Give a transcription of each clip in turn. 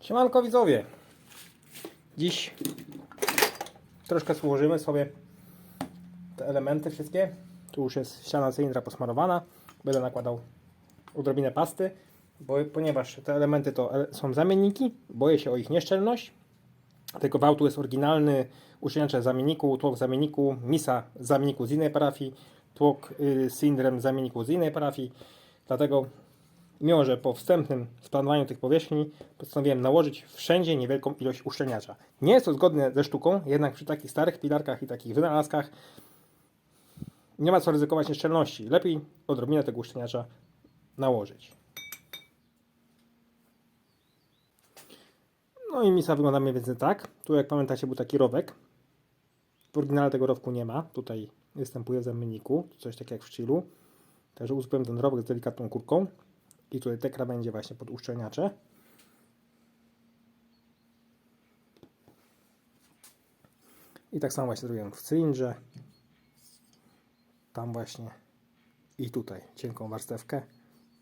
Siemanko widzowie. Dziś troszkę złożymy sobie te elementy wszystkie. Tu już jest ściana cylindra posmarowana. Będę nakładał odrobinę pasty, bo, ponieważ te elementy to są zamienniki. Boję się o ich nieszczelność. Tego wałtu jest oryginalny, z zamienniku, tłok zamienniku, misa zamienniku z innej parafii, tłok y, cylindrem zamienniku z innej parafii. Dlatego Mimo, że po wstępnym splanowaniu tych powierzchni postanowiłem nałożyć wszędzie niewielką ilość uszczelniacza. Nie jest to zgodne ze sztuką, jednak przy takich starych pilarkach i takich wynalazkach nie ma co ryzykować nieszczelności. Lepiej odrobinę tego uszczelniacza nałożyć. No i misa wygląda mniej więcej tak. Tu jak pamiętacie był taki rowek. W oryginale tego rowku nie ma. Tutaj występuje w zamienniku. Coś takiego jak w chillu. Także uzupełniam ten rowek z delikatną kurką. I tutaj te krawędzie właśnie pod uszczelniacze. I tak samo właśnie zrobiłem w cylindrze. Tam właśnie. I tutaj cienką warstewkę.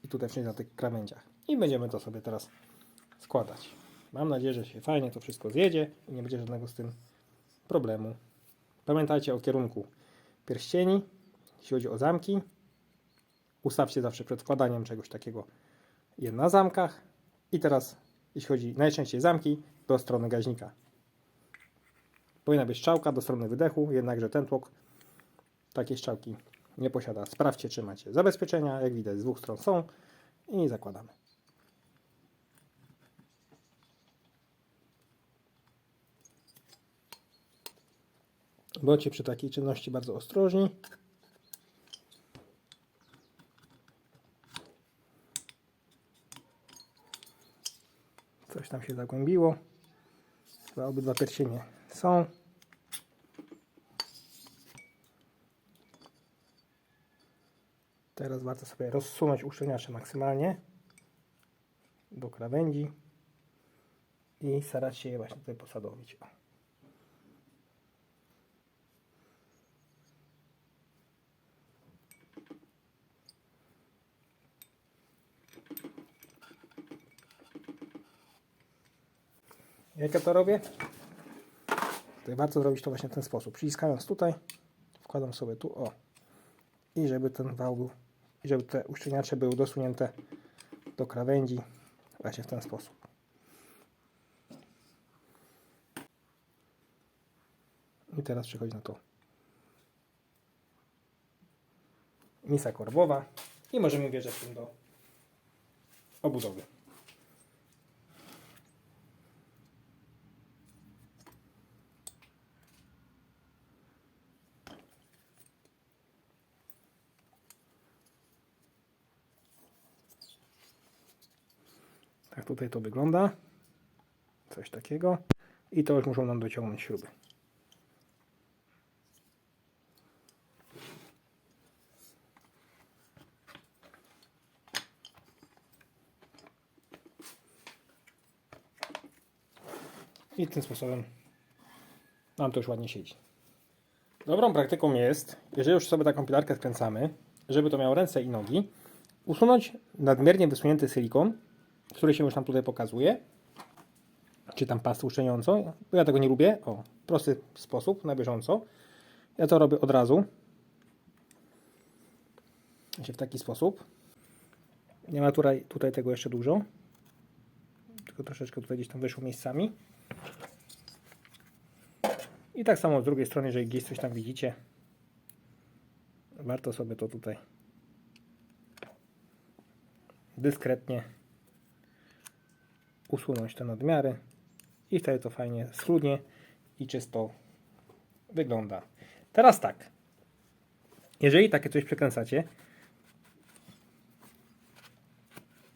I tutaj wszędzie na tych krawędziach. I będziemy to sobie teraz składać. Mam nadzieję, że się fajnie to wszystko zjedzie i nie będzie żadnego z tym problemu. Pamiętajcie o kierunku pierścieni, jeśli chodzi o zamki. Ustawcie zawsze przed wkładaniem czegoś takiego je na zamkach. I teraz, jeśli chodzi najczęściej zamki, do strony gaźnika. Powinna być strzałka do strony wydechu, jednakże ten tłok takiej strzałki nie posiada. Sprawdźcie, czy macie zabezpieczenia. Jak widać, z dwóch stron są i zakładamy. Bądźcie przy takiej czynności bardzo ostrożni. Coś tam się zagłębiło. Chyba obydwa pierścienie są. Teraz warto sobie rozsunąć uszczelniacze maksymalnie do krawędzi i starać się je właśnie tutaj posadowić. Jak ja to robię? Tutaj warto zrobić to właśnie w ten sposób. Przyciskając tutaj, wkładam sobie tu, o. I żeby ten wał był, żeby te uszczelniacze były dosunięte do krawędzi właśnie w ten sposób. I teraz przechodzi na to misa korbowa i możemy wjeżdżać tym do obudowy. Tak tutaj to wygląda. Coś takiego. I to już muszą nam dociągnąć śruby. I tym sposobem nam to już ładnie siedzi. Dobrą praktyką jest, jeżeli już sobie taką pilarkę skręcamy, żeby to miało ręce i nogi, usunąć nadmiernie wysunięty silikon, który się już nam tutaj pokazuje, czy tam pastę uszczelniającą, ja tego nie lubię, o, prosty sposób, na bieżąco. Ja to robię od razu, w taki sposób. Nie ma tutaj, tutaj tego jeszcze dużo, tylko troszeczkę tutaj gdzieś tam wyszło miejscami. I tak samo z drugiej strony, jeżeli gdzieś coś tam widzicie, warto sobie to tutaj dyskretnie usunąć te nadmiary i wtedy to fajnie schludnie i czysto wygląda. Teraz tak. Jeżeli takie coś przekręcacie,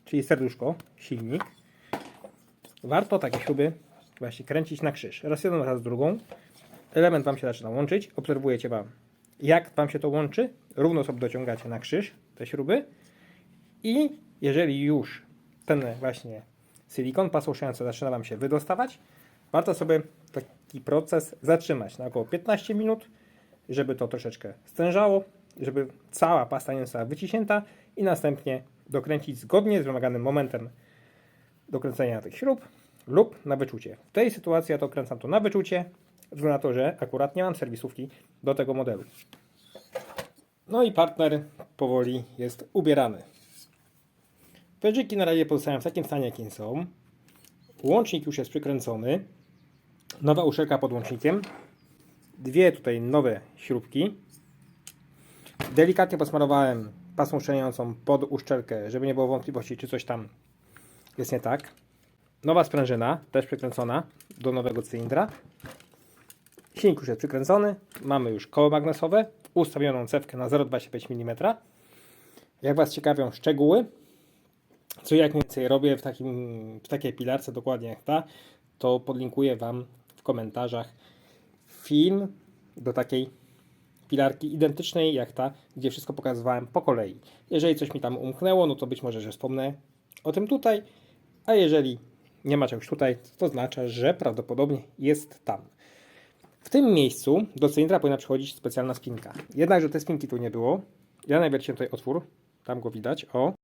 czyli serduszko, silnik, warto takie śruby właśnie kręcić na krzyż. Raz jedną, raz drugą. Element Wam się zaczyna łączyć. Obserwujecie Wam, jak Wam się to łączy. Równo sobie dociągacie na krzyż te śruby. I jeżeli już ten właśnie silikon pasłuszający zaczyna Wam się wydostawać, warto sobie taki proces zatrzymać na około 15 minut, żeby to troszeczkę stężało, żeby cała pasta nie została wyciśnięta i następnie dokręcić zgodnie z wymaganym momentem dokręcenia tych śrub lub na wyczucie. W tej sytuacji ja to kręcam to na wyczucie, względu na to, że akurat nie mam serwisówki do tego modelu. No i partner powoli jest ubierany. Pężyki na razie pozostają w takim stanie, jakim są. Łącznik już jest przykręcony. Nowa uszczelka pod łącznikiem. Dwie tutaj nowe śrubki. Delikatnie posmarowałem pasmą uszczelniającą pod uszczelkę, żeby nie było wątpliwości, czy coś tam jest nie tak. Nowa sprężyna, też przykręcona do nowego cylindra. Silnik już jest przykręcony. Mamy już koło magnesowe, ustawioną cewkę na 0,25 mm. Jak Was ciekawią szczegóły, co jak mniej więcej robię w, takim, w takiej pilarce dokładnie jak ta, to podlinkuję Wam w komentarzach film do takiej pilarki identycznej jak ta, gdzie wszystko pokazywałem po kolei. Jeżeli coś mi tam umknęło, no to być może, że wspomnę o tym tutaj, a jeżeli nie ma czegoś tutaj, to oznacza, że prawdopodobnie jest tam. W tym miejscu do cylindra powinna przychodzić specjalna spinka. Jednakże tej spinki tu nie było. Ja najpierw tutaj otwór, tam go widać, o.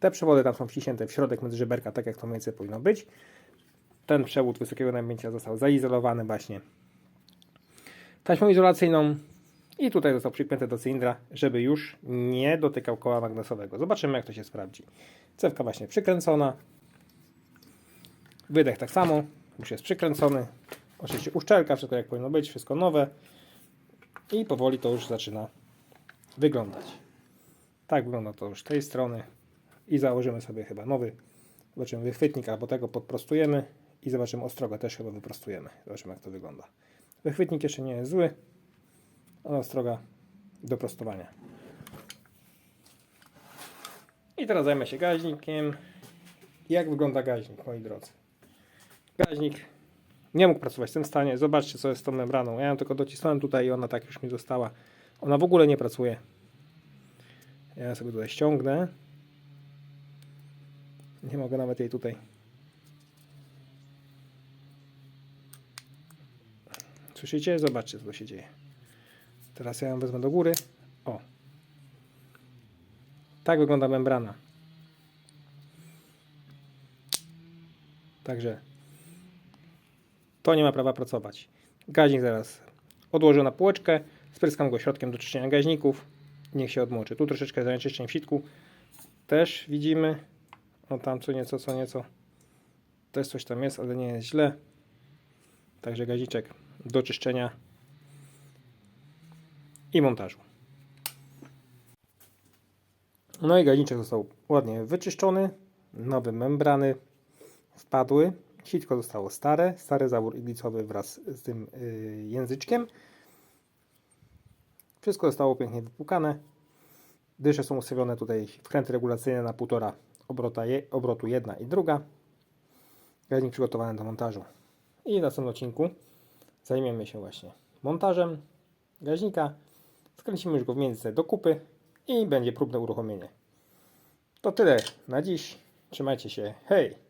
Te przewody tam są wciśnięte w środek między żeberka, tak jak to mniej więcej powinno być. Ten przewód wysokiego napięcia został zaizolowany właśnie taśmą izolacyjną i tutaj został przypięty do cylindra, żeby już nie dotykał koła magnesowego. Zobaczymy jak to się sprawdzi. Cewka właśnie przykręcona. Wydech tak samo, już jest przykręcony. Oczywiście uszczelka, wszystko jak powinno być, wszystko nowe. I powoli to już zaczyna wyglądać. Tak wygląda to już z tej strony. I założymy sobie chyba nowy. Zobaczymy wychwytnik, albo tego podprostujemy. I zobaczymy ostrogę też chyba wyprostujemy. Zobaczymy jak to wygląda. Wychwytnik jeszcze nie jest zły. Ale ostroga do prostowania. I teraz zajmę się gaźnikiem. Jak wygląda gaźnik, moi drodzy? Gaźnik nie mógł pracować w tym stanie. Zobaczcie, co jest z tą membraną. Ja ją tylko docisnąłem tutaj i ona tak już mi została. Ona w ogóle nie pracuje. Ja sobie tutaj ściągnę. Nie mogę nawet jej tutaj. Słyszycie? Zobaczcie, co się dzieje. Teraz ja ją wezmę do góry. O. Tak wygląda membrana. Także to nie ma prawa pracować. Gaźnik zaraz odłożę na półeczkę, spryskam go środkiem do czyszczenia gaźników. Niech się odmoczy. Tu troszeczkę zanieczyszczeń w sitku. Też widzimy. O tam co nieco, co nieco. Też coś tam jest, ale nie jest źle. Także gaźniczek do czyszczenia i montażu. No i gaźniczek został ładnie wyczyszczony. Nowe membrany wpadły. Sitko zostało stare, stary zawór iglicowy wraz z tym yy, języczkiem. Wszystko zostało pięknie wypłukane. Dysze są ustawione tutaj wkręty regulacyjne na półtora obrota je, obrotu jedna i druga. Gaźnik przygotowany do montażu. I w następnym odcinku zajmiemy się właśnie montażem gaźnika. Skręcimy już go w między do kupy i będzie próbne uruchomienie. To tyle na dziś. Trzymajcie się. Hej!